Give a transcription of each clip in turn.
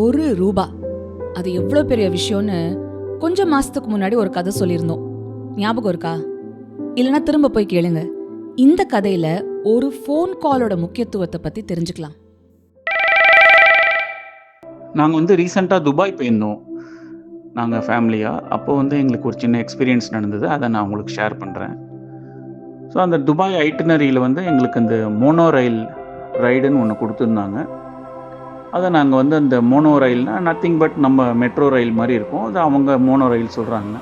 ஒரு ரூபா. அது எவ்வளோ பெரிய விஷயம்னு கொஞ்சம் மாசத்துக்கு முன்னாடி ஒரு கதை சொல்லியிருந்தோம். ஞாபகம் இருக்கா? இல்லைன்னா திரும்ப போய் கேளுங்க. இந்த கதையில ஒரு ஃபோன் காலோட முக்கியத்துவத்தை பத்தி தெரிஞ்சுக்கலாம். நாங்கள் வந்து ரீசெண்டாக துபாய் போயிருந்தோம். நாங்கள் ஃபேமிலியாக அப்போ வந்து எங்களுக்கு ஒரு சின்ன எக்ஸ்பீரியன்ஸ் நடந்தது. அதை நான் உங்களுக்கு ஷேர் பண்ணுறேன் ஸோ அந்த துபாய் ஐட்டினரியில் வந்து எங்களுக்கு இந்த மோனோ ரயில் ரைடுன்னு ஒன்று கொடுத்துருந்தாங்க. அதை நாங்கள் வந்து அந்த மோனோ ரயில்னால் நத்திங் பட் நம்ம மெட்ரோ ரயில் மாதிரி இருக்கும். அது அவங்க மோனோ ரயில் சொல்கிறாங்க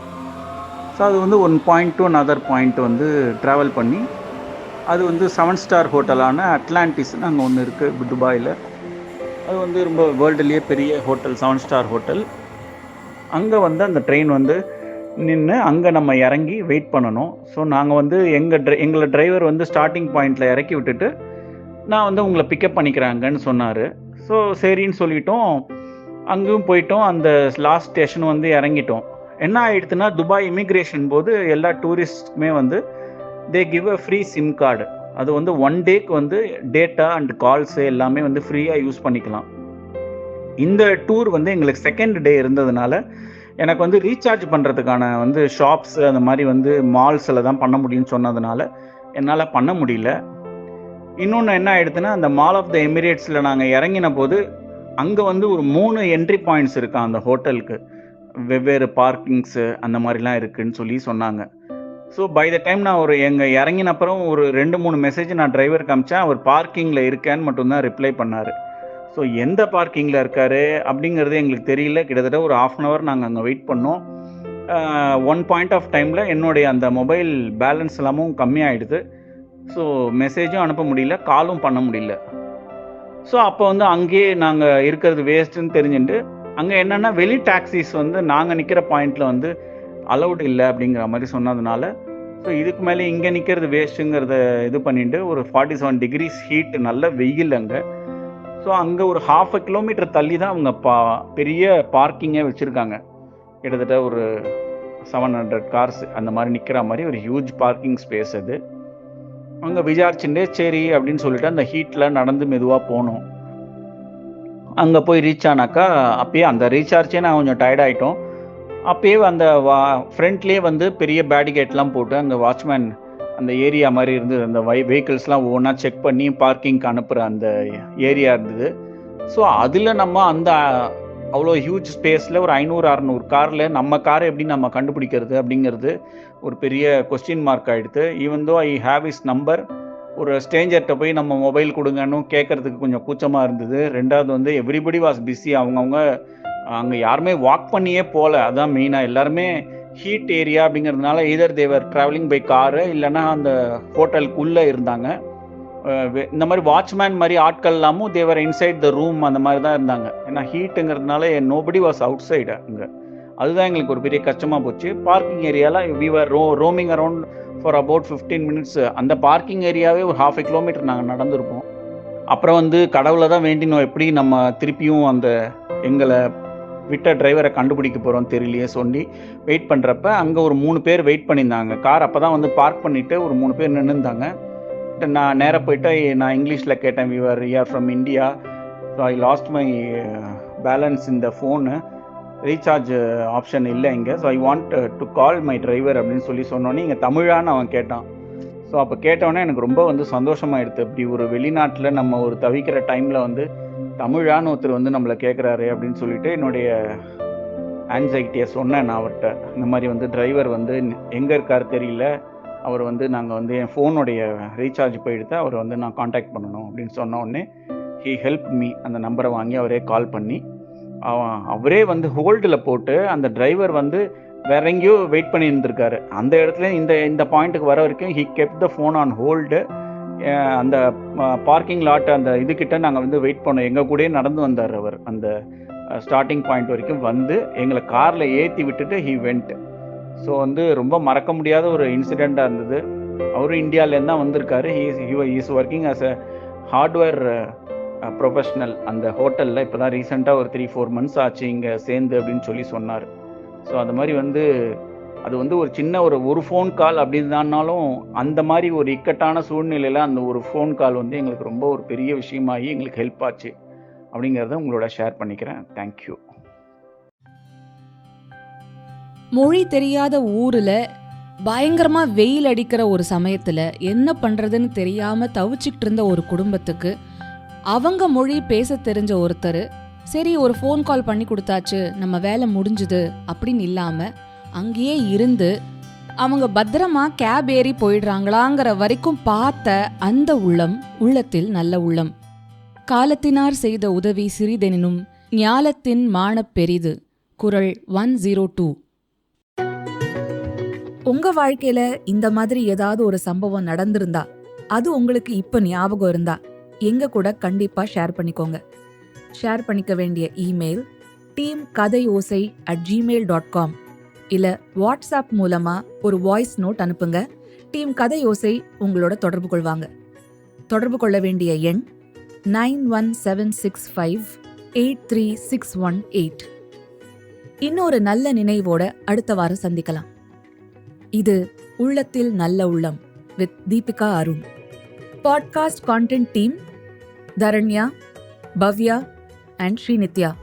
ஸோ அது வந்து one point to other point வந்து ட்ராவல் பண்ணி அது வந்து செவன் ஸ்டார் ஹோட்டலான அட்லாண்டிஸ்னு அங்கே ஒன்று இருக்குது துபாயில் அது வந்து ரொம்ப வேர்ல்டுலேயே பெரிய ஹோட்டல் செவன் ஸ்டார் ஹோட்டல் அங்கே வந்து அந்த ட்ரெயின் வந்து நின்று அங்கே நம்ம இறங்கி வெயிட் பண்ணணும். ஸோ நாங்கள் வந்து எங்கள் ட்ரை எங்களை டிரைவர் வந்து ஸ்டார்டிங் பாயிண்டில் இறக்கி விட்டுட்டு நான் வந்து உங்களை பிக்கப் பண்ணிக்கிறாங்கன்னு சொன்னார். ஸோ சரின்னு சொல்லிட்டோம். அங்கேயும் போயிட்டோம். அந்த லாஸ்ட் ஸ்டேஷன் வந்து இறங்கிட்டோம். என்ன ஆயிடுதுன்னா துபாய் இமிக்ரேஷன் போது எல்லா டூரிஸ்ட்க்குமே வந்து they give a free SIM card அது வந்து ஒன் டேக்கு வந்து டேட்டா அண்ட் கால்ஸு எல்லாமே வந்து ஃப்ரீயாக யூஸ் பண்ணிக்கலாம். இந்த டூர் வந்து எங்களுக்கு செகண்ட் டே இருந்ததுனால எனக்கு வந்து ரீசார்ஜ் பண்ணுறதுக்கான வந்து ஷாப்ஸ் அந்த மாதிரி வந்து மால்ஸில் தான் பண்ண முடியும்னு சொன்னதுனால என்னால் பண்ண முடியல. இன்னொன்று என்ன ஆயிடுதுன்னா அந்த மால் ஆஃப் த எமிரேட்ஸில் நாங்கள் இறங்கின போது அங்கே வந்து ஒரு மூணு என்ட்ரி பாயிண்ட்ஸ் இருக்கான் அந்த ஹோட்டலுக்கு. வெவ்வேறு பார்க்கிங்ஸு அந்த மாதிரிலாம் இருக்குன்னு சொல்லி சொன்னாங்க. ஸோ பை த டைம் நான் ஒரு எங்கள் இறங்கின அப்புறம் ஒரு ரெண்டு மூணு மெசேஜ் நான் டிரைவர் காமிச்சேன் அவர் பார்க்கிங்கில் இருக்கேன்னு மட்டும்தான் ரிப்ளை பண்ணார். ஸோ எந்த பார்க்கிங்கில் இருக்காரு அப்படிங்கிறது எங்களுக்கு தெரியல. கிட்டத்தட்ட ஒரு ஆஃப் அன் ஹவர் நாங்கள் அங்கே வெயிட் பண்ணோம். ஒன் பாயிண்ட் ஆஃப் டைமில் என்னுடைய அந்த மொபைல் பேலன்ஸ் எல்லாமும் கம்மியாயிடுது. ஸோ மெசேஜும் அனுப்ப முடியல காலும் பண்ண முடியல. ஸோ அப்போ வந்து அங்கேயே நாங்கள் இருக்கிறது வேஸ்ட்டுன்னு தெரிஞ்சுட்டு அங்கே என்னென்னா வெளி டாக்ஸிஸ் வந்து நாங்கள் நிற்கிற பாயிண்டில் வந்து அலௌட் இல்லை அப்படிங்கிற மாதிரி சொன்னதுனால ஸோ இதுக்கு மேலே இங்கே நிற்கிறது வேஸ்ட்டுங்கிறத இது பண்ணிட்டு ஒரு ஃபார்ட்டி செவன் டிகிரிஸ் ஹீட் நல்ல வெயில் அங்கே. ஸோ அங்கே ஒரு ஹாஃப் அ கிலோமீட்டர் தள்ளி தான் அவங்க பா பெரிய பார்க்கிங்கே வச்சுருக்காங்க. கிட்டத்தட்ட ஒரு செவன் ஹண்ட்ரட் கார்ஸ் அந்த மாதிரி நிற்கிற மாதிரி ஒரு ஹியூஜ் பார்க்கிங் ஸ்பேஸ் அது. அங்கே விசாரிச்சுட்டே சரி அப்படின்னு சொல்லிட்டு அந்த ஹீட்டில் நடந்து மெதுவாக போனோம். அங்கே போய் ரீச் ஆனாக்கா அப்பயே அந்த ரீசார்ஜே நான் கொஞ்சம் டயர்ட் ஆகிட்டோம் அப்பயே அந்த வா ஃப்ரண்ட்லேயே வந்து பெரிய பேடிகேட்லாம் போட்டு அங்கே வாட்ச்மேன் அந்த ஏரியா மாதிரி இருந்தது. அந்த வை வெஹிக்கிள்ஸ்லாம் ஒவ்வொன்றா செக் பண்ணி பார்க்கிங்க்கு அனுப்புகிற அந்த ஏரியா இருந்தது. ஸோ அதில் நம்ம அந்த அவ்வளோ ஹியூஜ் ஸ்பேஸில் ஒரு ஐநூறு அறநூறு காரில் நம்ம காரை எப்படி நம்ம கண்டுபிடிக்கிறது அப்படிங்கிறது ஒரு பெரிய கொஸ்டின் மார்க் ஆகிடுது even though I have is number ஒரு ஸ்டேஞ்சர்கிட்ட போய் நம்ம மொபைல் கொடுங்கன்னு கேட்கறதுக்கு கொஞ்சம் கூச்சமாக இருந்தது. ரெண்டாவது வந்து எவ்ரிபடி வாஸ் பிஸி அவங்கவுங்க அங்கே யாருமே வாக் பண்ணியே போகல அதுதான் மெயினாக எல்லாருமே ஹீட் ஏரியா அப்படிங்கிறதுனால either they were travelling by car இல்லைன்னா அந்த ஹோட்டலுக்குள்ளே இருந்தாங்க. இந்த மாதிரி வாட்ச்மேன் மாதிரி ஆட்கள் எல்லாமும் தேவர் இன்சைட் த ரூம் அந்த மாதிரி தான் இருந்தாங்க. ஏன்னா ஹீட்டுங்கிறதுனால நோபடி வாஸ் அவுட் சைடு அங்கே. அதுதான் எங்களுக்கு ஒரு பெரிய கஷ்டமாக போச்சு. பார்க்கிங் ஏரியாலாம் we were row roaming around for about fifteen minutes அந்த பார்க்கிங் ஏரியாவே ஒரு ஹாஃப் எ கிலோமீட்டர் நாங்கள் நடந்திருப்போம். அப்புறம் வந்து கடவுளை தான் வேண்டினோம். எப்படி நம்ம திருப்பியும் அந்த எங்களை விட்ட டிரைவரை கண்டுபிடிக்க போகிறோம் தெரியலையே சொல்லி வெயிட் பண்ணுறப்ப அங்கே ஒரு மூணு பேர் வெயிட் பண்ணியிருந்தாங்க. கார் அப்போ தான் வந்து பார்க் பண்ணிவிட்டு ஒரு மூணு பேர் நின்றுருந்தாங்க நான் நேராக போயிட்டு நான் இங்கிலீஷில் கேட்டேன் we were are from India so I lost my balance இந்த ஃபோனு ரீசார்ஜ் ஆப்ஷன் இல்லை இங்கே. So I want to call my driver அப்படின்னு சொல்லி சொன்னோன்னே இங்கே தமிழான்னு அவன் கேட்டான். ஸோ அப்போ கேட்டவொடனே எனக்கு ரொம்ப வந்து சந்தோஷமாக எடுத்து இப்படி ஒரு வெளிநாட்டில் நம்ம ஒரு தவிக்கிற டைமில் வந்து தமிழான்னு ஒருத்தர் வந்து நம்மளை கேட்குறாரு அப்படின்னு சொல்லிட்டு என்னுடைய ஆன்சைட்டியை சொன்னேன் நான் அவர்கிட்ட இந்த மாதிரி வந்து டிரைவர் வந்து எங்கே இருக்கார் தெரியல. அவர் வந்து நாங்கள் வந்து என் ஃபோனுடைய ரீசார்ஜ் போயிடுத்து அவரை வந்து நான் காண்டாக்ட் பண்ணணும் அப்படின்னு சொன்ன உடனே ஹீ ஹெல்ப் மீ அந்த நம்பரை வாங்கி அவரே கால் பண்ணி அவரே வந்து ஹோல்டில் போட்டு அந்த டிரைவர் வந்து வேற எங்கேயோ வெயிட் பண்ணி இருந்திருக்காரு அந்த இடத்துல இந்த இந்த பாயிண்ட்டுக்கு வர வரைக்கும் he kept the phone on hold அந்த பார்க்கிங் லாட் அந்த இதுக்கிட்ட நாங்கள் வந்து வெயிட் பண்ணோம். எங்கள் கூடயே நடந்து வந்தார் அவர். அந்த ஸ்டார்டிங் பாயிண்ட் வரைக்கும் வந்து எங்களை காரில் ஏற்றி விட்டுட்டு ஹி வெண்ட் ஸோ வந்து ரொம்ப மறக்க முடியாத ஒரு இன்சிடெண்ட்டாக இருந்தது. அவரும் இந்தியாவிலேருந்து தான் வந்திருக்காரு. He is working as a hardware professional அந்த ஹோட்டலில் இப்போ தான் ரீசெண்டாக ஒரு த்ரீ ஃபோர் மந்த்ஸ் ஆச்சு இங்கே சேர்ந்து அப்படின்னு சொல்லி சொன்னார். ஸோ அந்த மாதிரி வந்து அது வந்து ஒரு சின்ன ஒரு ஒரு ஃபோன் கால் அப்படின்னாலும் அந்த மாதிரி ஒரு இக்கட்டான சூழ்நிலையில் அந்த ஒரு ஃபோன் கால் வந்து எங்களுக்கு ரொம்ப ஒரு பெரிய விஷயமாகி எங்களுக்கு ஹெல்ப் ஆச்சு. அப்படிங்கிறத உங்களோட ஷேர் பண்ணிக்கிறேன். தேங்க்யூ மொழி தெரியாத ஊரில் பயங்கரமாக வெயில் அடிக்கிற ஒரு சமயத்தில் என்ன பண்ணுறதுன்னு தெரியாமல் தவிச்சிக்கிட்டு இருந்த ஒரு குடும்பத்துக்கு அவங்க மொழி பேச தெரிஞ்ச ஒருத்தர் சரி ஒரு ஃபோன் கால் பண்ணி கொடுத்தாச்சு நம்ம வேலை முடிஞ்சுது அப்படின்னு இல்லாமல் அங்கேயே இருந்து அவங்க பத்திரமா கேப் ஏறி போயிடுறாங்களாங்கிற வரைக்கும் பார்த்த அந்த உள்ளம் உள்ளத்தில் நல்ல உள்ளம். காலத்தினார் செய்த உதவி சிறிதெனினும் ஞாலத்தின் மானப் பெரிது. குரல் ஒன் ஜீரோ டூ. உங்க வாழ்க்கையில இந்த மாதிரி ஏதாவது ஒரு சம்பவம் நடந்திருந்தா அது உங்களுக்கு இப்ப ஞாபகம் இருந்தா எங்க கூட கண்டிப்பா ஷேர் பண்ணிக்கோங்க. ஷேர் பண்ணிக்க வேண்டிய email team Kathai Osai at Gmail dot com இல்ல வாட்ஸ்அப் மூலமா ஒரு வாய்ஸ் நோட் அனுப்புங்க. டீம் கதை ஓசை உங்களோட தொடர்பு கொள்வாங்க. தொடர்பு கொள்ள வேண்டிய எண் nine one seven six five eight three six one eight. இன்னொரு நல்ல நினைவோட அடுத்த வாரம் சந்திக்கலாம். இது உள்ளத்தில் நல்ல உள்ளம் with Deepika Arun. Podcast content team Dharanya Bhavya and Srinithya.